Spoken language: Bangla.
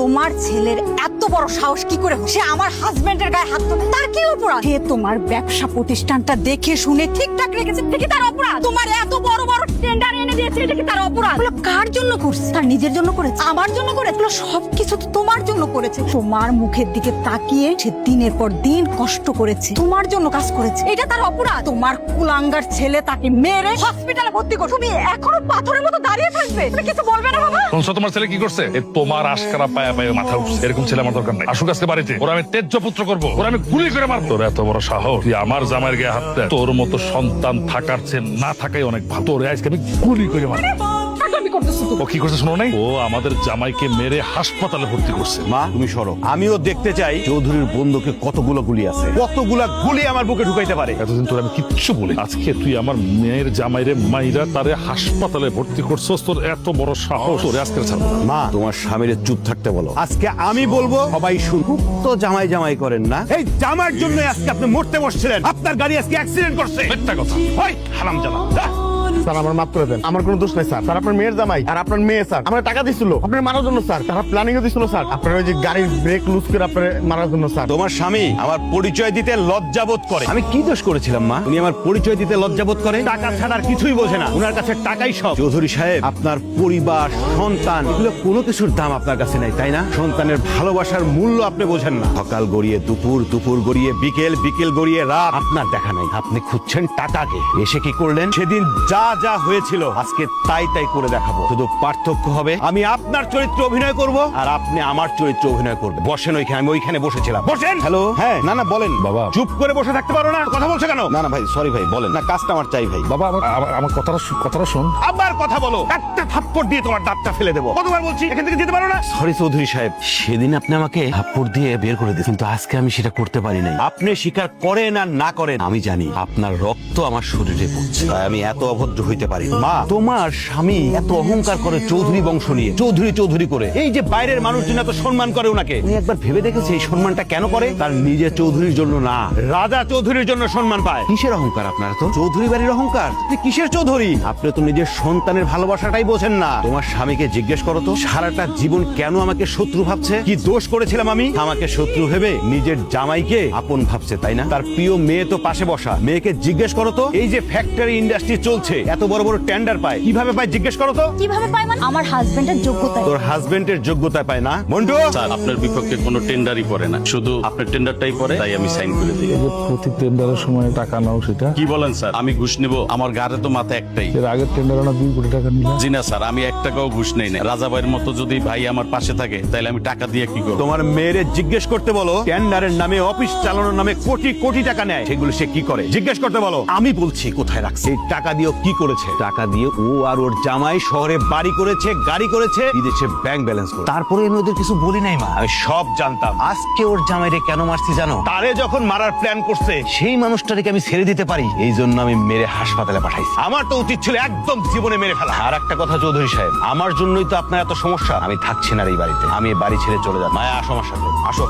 তোমার ছেলের এত বড় সাহস কি করে? সে আমার হাজবেন্ডের গায়ে হাত তোলে। তার কি অপরাধ? সে তোমার ব্যবসা প্রতিষ্ঠানটা দেখে শুনে ঠিকঠাক রেখেছে কি তার অপরাধ। তোমার এত বড় বড় টেন্ডার এনে দিয়েছে, এটা কি তার অপরাধ? কার জন্য করছে? তার নিজের জন্য করেছে? আমার জন্য করেছে? এগুলো সবকিছু তো তোমার জন্য করেছে। তোমার মুখের দিকে তাকিয়ে সে দিনের পর দিন কষ্ট করেছে। তোমার জন্য কাজ করেছে। এটা তার অপরাধ। তোমার কুলাঙ্গার ছেলে তাকে মেরে হসপিটালে ভর্তি করো তুমি এখনও পাথরের মতো দাঁড়িয়ে থাকবে তুমি কিছু বলবে না বাবা? শুনছো তোমার ছেলে কি করছে? এ তোমার আশকারা পায়া পায়ে মাথা উঠছে। এরকম ছেলে আমার দরকার নাই। আসুক আজকে বাড়িতে। ওরা আমি তেজ্য পুত্র করব। ওরা আমি গুলি করে মারবো। তোর এত বড় সাহস? তুই আমার জামাইয়ের গায়ে হাত দেয় তোর মতো সন্তান থাকার চেয়ে না থাকাই অনেক ভালো। তোর আজকে আমি গুলি করে মারবো। তো ও কি করছে শোনো নাই? ও আমাদের জামাইকে মেরে হাসপাতালে ভর্তি করছে। মা তুমি সরো। আমিও দেখতে চাই চৌধুরীর বন্ধুকে কতগুলো গুলি আছে। কতগুলা গুলি আমার বুকে ঢুকাইতে পারে। এতদিন তোর আমি কিচ্ছু বলি আজকে তুই আমার মেয়ের জামাইরে মাইরা তারে হাসপাতালে ভর্তি করছস তোর এত বড় সাহস। তোরে আজকে ছাড়বো মা তোমার স্বামীর চুপ থাকতে বলো। আজকে আমি বলব সবাই শুন খুব তো জামাই জামাই করেন না। এই জামার জন্য আজকে আপনি মরতে বসছিলেন। আপনার গাড়ি আজকে অ্যাক্সিডেন্ট করছে। মিথ্যা কথা। ওই হারাম স্যার আমার মাফ করে দেন। আমার কোনো দোষ নাই স্যার। স্যার আপনার মেয়ের জামাই আর আপনার মেয়ে স্যার। আমার টাকা দিছিল। আপনার মারার জন্য স্যার। তারা প্ল্যানিং দিছিল স্যার। আপনার ওই যে গাড়ির ব্রেক লুজ করে আপনার মারার জন্য স্যার। তোমার স্বামী আমার পরিচয় দিতে লজ্জাবোধ করে। আমি কি দোষ করেছিলাম মা? উনি আমার পরিচয় দিতে লজ্জাবোধ করে? টাকা ছাড়া আর কিছুই বোঝে না। ওনার কাছে টাকাই সব। চৌধুরী সাহেব আপনার পরিবার সন্তান এগুলো কোনো কিছুর দাম আপনার কাছে নাই তাই না? সন্তানের ভালোবাসার মূল্য আপনি বোঝেন না। সকাল গড়িয়ে দুপুর দুপুর গড়িয়ে বিকেল বিকেল গড়িয়ে রাত। আপনার দেখা নাই। আপনি খুঁজছেন টাকাকে এসে কি করলেন? সেদিন যা যা যা হয়েছিল আজকে তাই তাই করে দেখাবো। শুধু পার্থক্য হবে আমি আপনার চরিত্র অভিনয় করব আর আপনি আমার চরিত্র অভিনয় করবেন। বসেন ওইখানে আমি ওইখানে বসেছিলাম। বসেন! হ্যালো? হ্যাঁ। না না বলেন। বাবা। চুপ করে বসে থাকতে পারো না। কথা বলছো কেন? না না ভাই সরি ভাই বলেন। না কাজটা আমার চাই ভাই। বাবা আমার আমার- আমার কথাটা শু- কথাটা শোন। আবার কথা বলো। একটা থাপ্পড় দিয়ে তোমার দাঁতটা ফেলে দেবো। কতবার বলছি? এখান থেকে যেতে পারো না। সরি চৌধুরী সাহেব সেদিন আপনি আমাকে থাপ্পড় দিয়ে বের করে দিয়েছেন কিন্তু আজকে আমি সেটা করতে পারি নাই। আপনি স্বীকার করেন আর না করেন আমি জানি। আপনার রক্ত আমার শরীরে পড়ছে। তাই আমি এত অভদ্র হইতে পারি। মা, তোমার স্বামী এত অহংকার করে চৌধুরী বংশ নিয়ে, চৌধুরী চৌধুরী করে। এই যে বাইরের মানুষজন এত সম্মান করে ওনাকে, উনি একবার ভেবে দেখেছে এই সম্মানটা কেন করে? তার নিজের চৌধুরীর জন্য না, রাজা চৌধুরীর জন্য সম্মান পায়। কিসের অহংকার আপনার তো? চৌধুরী বাড়ির অহংকার? কিসের চৌধুরী? আপনি তো নিজের সন্তানের ভালোবাসাটাই বোঝেন না। তোমার স্বামীকে জিজ্ঞেস করো তো, সারাটা জীবন কেন আমাকে শত্রু ভাবছে? কি দোষ করেছিলাম আমি? আমাকে শত্রু ভেবে নিজের জামাইকে আপন ভাবছে, তাই না? তার প্রিয় মেয়ে তো পাশে বসা। মেয়েকে জিজ্ঞেস করো তো, এই যে ফ্যাক্টরি ইন্ডাস্ট্রি চলছে এত বড় বড় টেন্ডার পায়? কীভাবে পায় জিজ্ঞেস করো তো। কীভাবে পায় মানে? আমার হাজবেন্ডের যোগ্যতা তোর হাজবেন্ডের যোগ্যতা পায় না। মন্টু। স্যার আপনার বিপক্ষে কোনো টেন্ডারই পড়ে না। শুধু আপনার টেন্ডারটাই পড়ে তাই আমি সাইন করে দিই। প্রতি টেন্ডারের সময় টাকা নাও সেটা। কি বলেন স্যার? আমি ঘুষ নেব আমার গাড়ে তো মাথা একটাই। এর আগের টেন্ডারে না দুই কোটি টাকা নিলাম? জি না স্যার আমি এক টাকাও ঘুষ নেই না রাজাবাইয়ের মতো যদি ভাই আমার পাশে থাকে তাহলে আমি টাকা দিয়ে কি করব? তোমার মেয়েরে জিজ্ঞেস করতে বলো টেন্ডারের নামে অফিস চালানোর নামে কোটি কোটি টাকা নেয়। সেগুলো সে কি করে? জিজ্ঞেস করতে বলো আমি বলছি কোথায় রাখছে? এই টাকা দিয়ে ও কি করেছে? টাকা দিয়ে ও আর ওর জামাই শহরে বাড়ি করেছে গাড়ি করেছে বিদেশে ব্যাংক ব্যালেন্স করে তারপরে আমি ওদের কিছু বলি নাই মা। আমি সব জানতাম। আজকে ওর জামাইরে কেন মারছি জানো? তারে যখন মারার প্ল্যান করছে সেই মানুষটাকে আমি ছেড়ে দিতে পারি। এই জন্য আমি মেরে হাসপাতালে পাঠাইছি। আমার তো উচিত ছিল একদম জীবনে মেরে ফেলা। আর একটা কথা চৌধুরী সাহেব আমার জন্যই তো আপনার এত সমস্যা। আমি থাকছি না এই বাড়িতে। আমি বাড়ি ছেড়ে চলে যাব মায়া আসো আমার সাথে আসো।